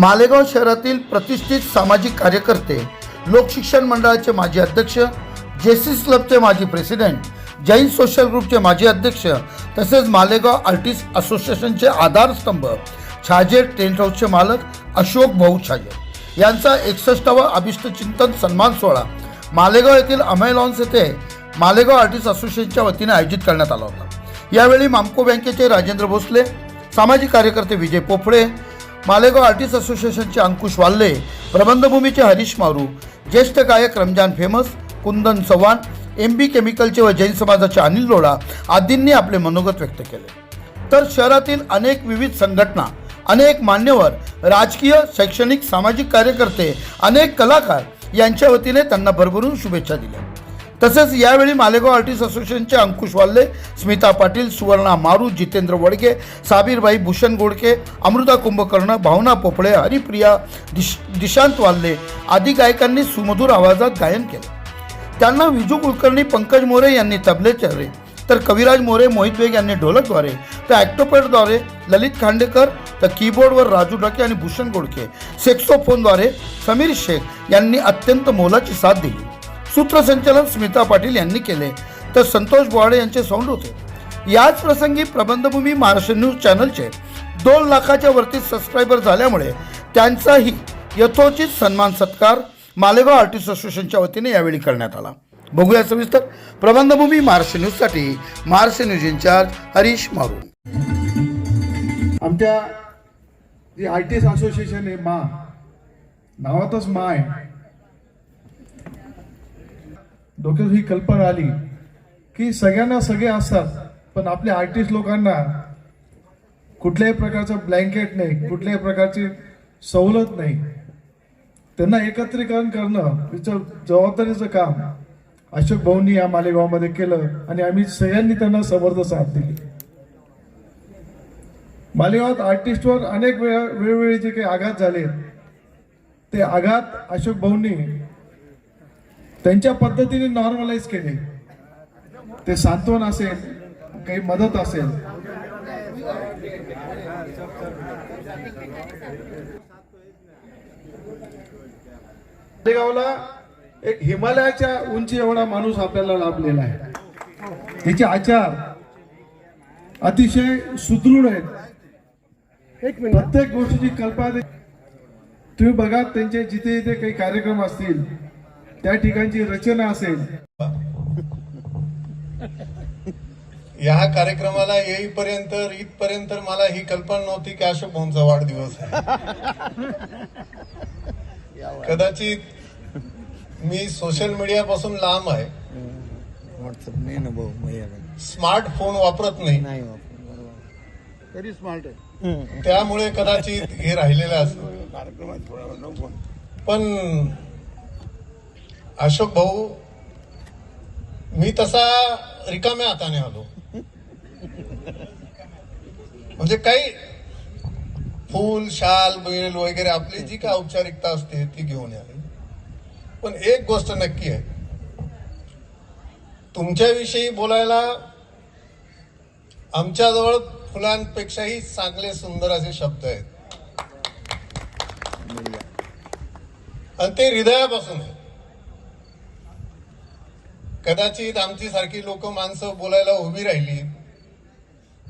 मालेगाव शहरातील प्रतिष्ठित सामाजिक कार्यकर्ते लोकशिक्षण मंडळाचे माजी अध्यक्ष जेसीस क्लबचे माजी प्रेसिडेंट जैन सोशल ग्रुपचे माजी अध्यक्ष तसेच मालेगाव आर्टिस्ट असोसिएशनचे आधारस्तंभ छाजे टेंट हाऊसचे मालक अशोक भाऊ छाजे यांचा एकसष्टावा अभिष्टचिंतन सन्मान सोहळा मालेगाव येथील अमय लॉन्स येथे मालेगाव आर्टिस्ट असोसिएशनच्या वतीने आयोजित करण्यात आला होता. यावेळी मामको बँकेचे राजेंद्र भोसले सामाजिक कार्यकर्ते विजय पोफळे मालेगाव आर्टिस्ट असोसिएशनचे अंकुश वाल्ले प्रबंधभूमीचे हरीश मारू ज्येष्ठ गायक Ramzan famous Kundan Chavan M B केमिकलचे व जैन समाजाचे अनिल लोढा आदींनी आपले मनोगत व्यक्त केले. तर शहरातील अनेक विविध संघटना अनेक मान्यवर राजकीय शैक्षणिक सामाजिक कार्यकर्ते अनेक कलाकार यांच्या वतीने त्यांना भरभरून शुभेच्छा दिल्या. तसेच यावेळी मालेगाव आर्टिस्ट असोसिएशनचे अंकुश वाल्ले स्मिता पाटील सुवर्णा मारू जितेंद्र वडके साबीरबाई भूषण गोडके अमृता कुंभकर्ण भावना पोपळे हरिप्रिया दिश दिशांत वाल्ले आदी गायकांनी सुमधुर आवाजात गायन केलं. त्यांना विजू कुलकर्णी पंकज मोरे यांनी तबलेद्वारे तर कविराज मोरे मोहित बेग यांनी ढोलकद्वारे तर ॲक्टोपेडद्वारे ललित खांडेकर तर कीबोर्डवर राजू डके आणि भूषण गोडके सेक्सोफोनद्वारे समीर शेख यांनी अत्यंत मोलाची साथ दिली. सूत्रसंचलन स्मिता पाटील यांनी केले. तर संतोष बोवाडे यांचे साऊंड होते. याच प्रसंगी प्रबंधभूमी महाराष्ट्र न्यूज चॅनलचे दोन लाखाच्या वरती सबस्क्रायबर झाल्यामुळे त्यांचाही यथोचित सन्मान सत्कार मालेगाव आर्टिस्ट असोसिएशनच्या वतीने यावेळी करण्यात आला. बघूया सविस्तर प्रबंधभूमी महाराष्ट्र न्यूजसाठी महाराष्ट्र न्यूज इन्चार्ज हरीश मारू आमच्या जी आर्टिस्ट असोसिएशन आहे मा नावातच मा आहे. डोक्यात ही कल्पना आली की सगळ्यांना सगळे असतात पण आपल्या आर्टिस्ट लोकांना कुठल्याही प्रकारचं ब्लँकेट नाही कुठल्याही प्रकारची सवलत नाही. त्यांना एकत्रीकरण करणं तिचं जबाबदारीचं काम अशोक भाऊंनी या मालेगावमध्ये केलं आणि आम्ही सगळ्यांनी त्यांना समर्थ साथ दिली. मालेगावात आर्टिस्टवर अनेक वेळा वेळोवेळी जे काही आघात झाले ते आघात अशोक भाऊंनी त्यांच्या पद्धतीने नॉर्मलाइज केले. ते सांत्वन असेल काही मदत असेल. मालेगावला एक हिमालयाच्या उंची एवढा माणूस आपल्याला लाभलेला आहे. त्याचे आचार अतिशय सुदृढ आहेत. एक प्रत्येक गोष्टीची कल्पना तुम्ही बघा त्यांचे जिथे जिथे काही कार्यक्रम असतील त्या ठिकाणची रचना असेल. या कार्यक्रमाला येईपर्यंत इथपर्यंत मला ही कल्पना नव्हती की अशोक भाऊंचा वाढदिवस आहे. कदाचित मी सोशल मीडियापासून लांब आहे. व्हॉट्सअप नाही ना भाऊ माझ्याकडे स्मार्टफोन वापरत नाही. नाही वापरत, बरोबर. तरी स्मार्ट आहे. त्यामुळे कदाचित हे राहिलेलं असेल कार्यक्रमात थोडा वेळ नको. पण अशोक भाऊ मी तसा रिकाम्या हाताने आलो. म्हणजे काही फूल शाल बैल वगैरे आपली जी काय औपचारिकता असते ती घेऊन आले पण एक गोष्ट नक्की आहे. तुमच्याविषयी बोलायला आमच्याजवळ फुलांपेक्षाही चांगले सुंदर असे शब्द आहेत. आणि ते हृदयापासून आहे कदाचित आमची सारखी लोक माणसं बोलायला उभी राहिली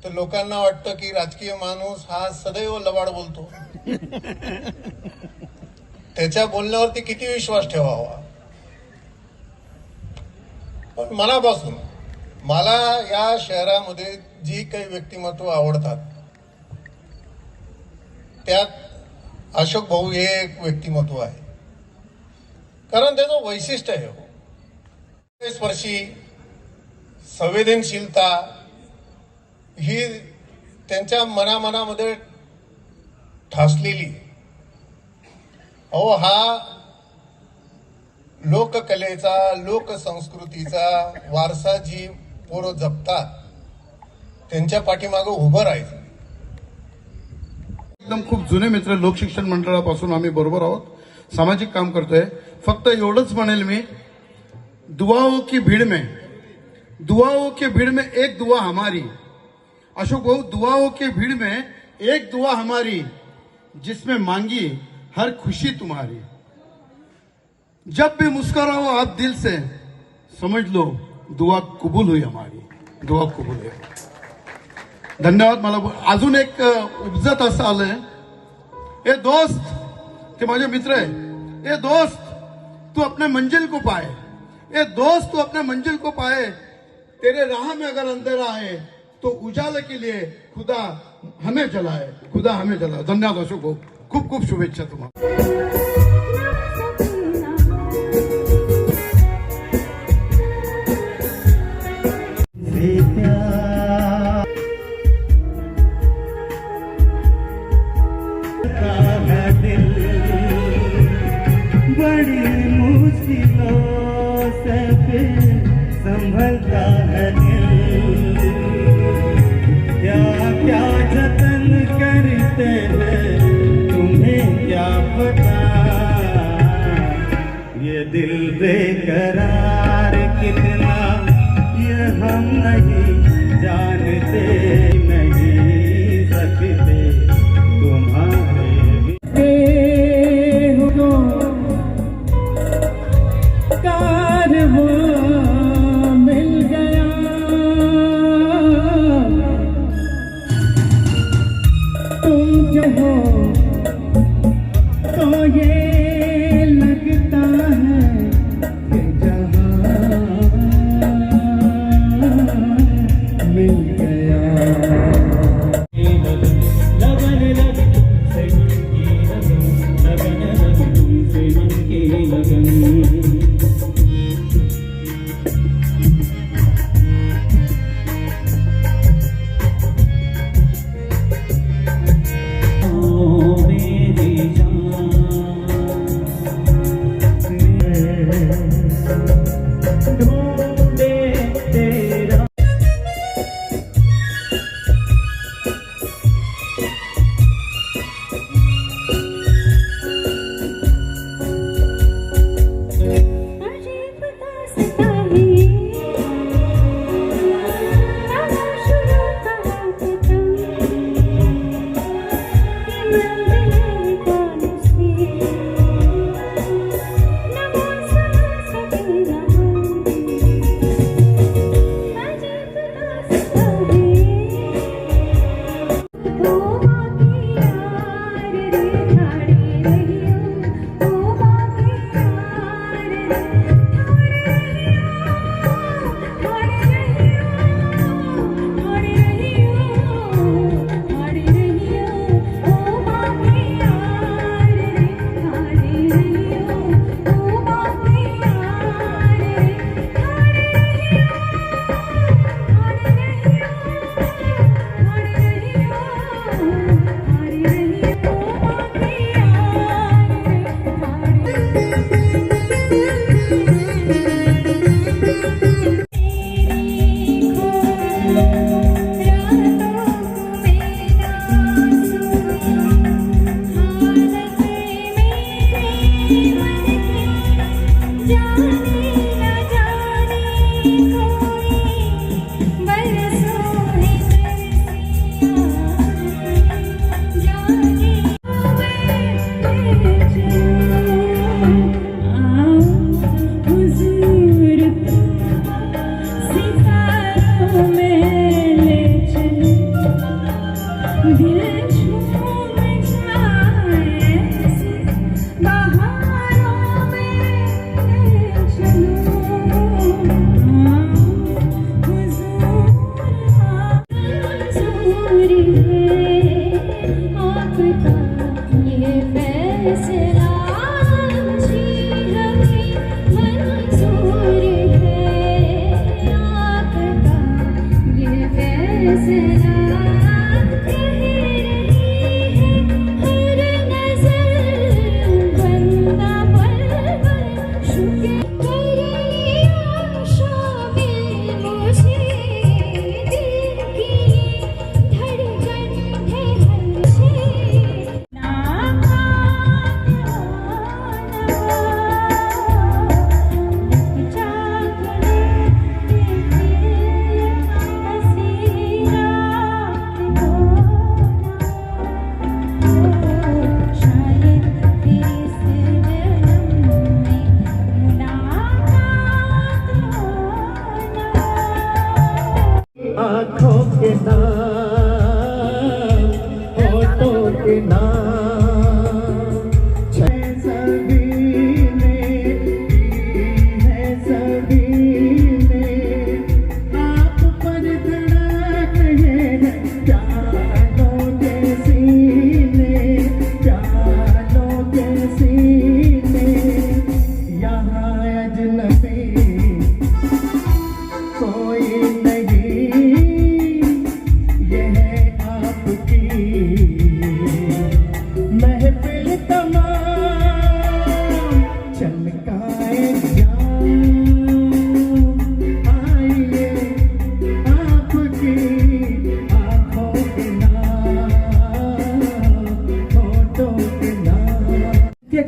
तर लोकांना वाटतं की राजकीय माणूस हा सदैव लबाड बोलतो. त्याच्या बोलण्यावरती किती विश्वास ठेवावा? पण मनापासून मला या शहरामध्ये जी काही व्यक्तिमत्व आवडतात त्यात अशोक भाऊ हे एक व्यक्तिमत्व आहे. कारण त्याचं वैशिष्ट्य आहे हो. हो स्पर्शी संवेदनशीलता ही त्यांच्या मनामनामध्ये ठासलेली. अहो हा लोककलेचा लोकसंस्कृतीचा वारसा जी पोरं जपतात त्यांच्या पाठीमागं उभं राहायचं. एकदम खूप जुने मित्र लोकशिक्षण मंडळापासून आम्ही बरोबर आहोत. सामाजिक काम करतोय. फक्त एवढंच म्हणेल मी दुआओं की भीड़ में, दुआओं की भीड़ में एक दुआ हमारी। अशोक भाऊ दुआओं की भीड़ में एक दुआ हमारी, जिसमें मांगी हर खुशी तुम्हारी। जब भी मुस्कुराओ आप दिल से, समझ लो, दुआ कबूल हुई हमारी, दुआ कबूल हुई। धन्यवाद, मला अजून एक उपजत असं आलंय। ए दोस्त, ते माझे मित्र आहे। ए दोस्त, तू अपने मंजिल को पाए। ए दोस्त, तू अपने मंजिल को पाए, तेरे राह में अगर अंधेरा है तो उजाले के लिए खुदा हमें जलाए, खुदा हमें जलाए। धन्यवाद अशोक भाऊ खूब खूप शुभेच्छा बड़ी मुश्किलों से संभलता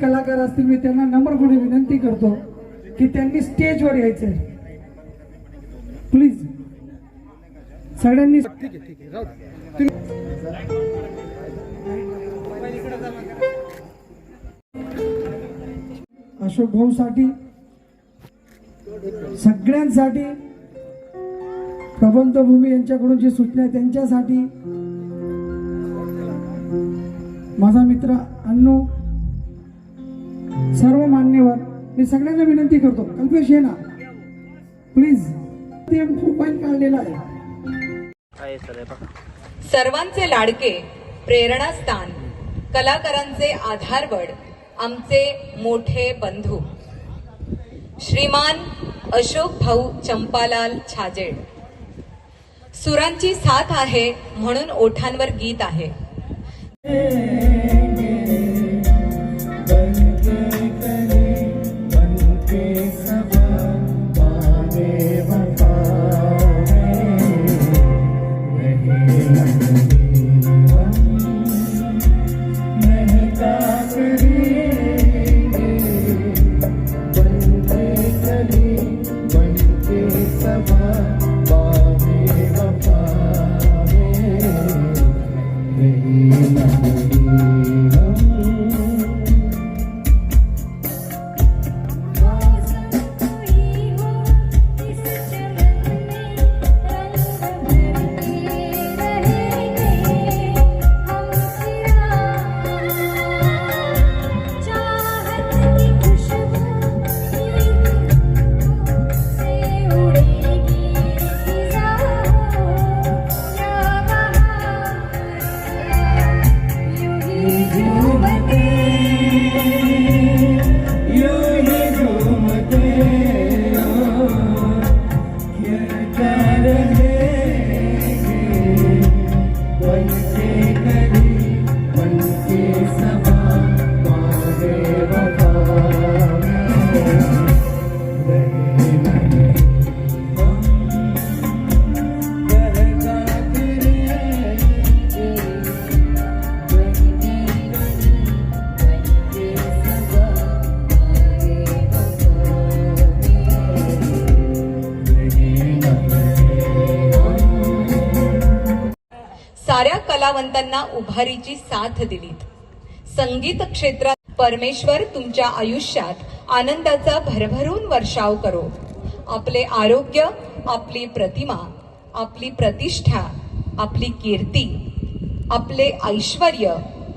कलाकार असतील मी त्यांना नम्रपणे विनंती करतो की त्यांनी स्टेजवर सगळ्यांनी अशोक भाऊ साठी सगळ्यांसाठी प्रबंधभूमी यांच्याकडून जी सूचना आहे त्यांच्यासाठी माझा मित्र अन्नू सर्व मान्यवर मी सगळ्यांना विनंती करतो. कल्पेश ये ना. प्लीज ते मोबाईल काढलेला आहे. सर्वांचे लाडके प्रेरणास्थान कलाकारांचे आधारवड आमचे मोठे बंधू. श्रीमान अशोक भाऊ चंपालाल छाजेड सुरांची साथ आहे म्हणून ओठांवर गीत आहे. कलावंतांना उभारीची साथ दिलीत. संगीत क्षेत्रात परमेश्वर तुमच्या आयुष्यात आनंदाचा भरभरून वर्षाव करो. आपले आरोग्य आपली प्रतिमा आपली प्रतिष्ठा आपली कीर्ती आपले ऐश्वर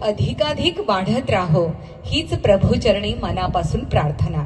अधिकाधिक वाढत राहो हीच प्रभूचरणी मनापासून प्रार्थना.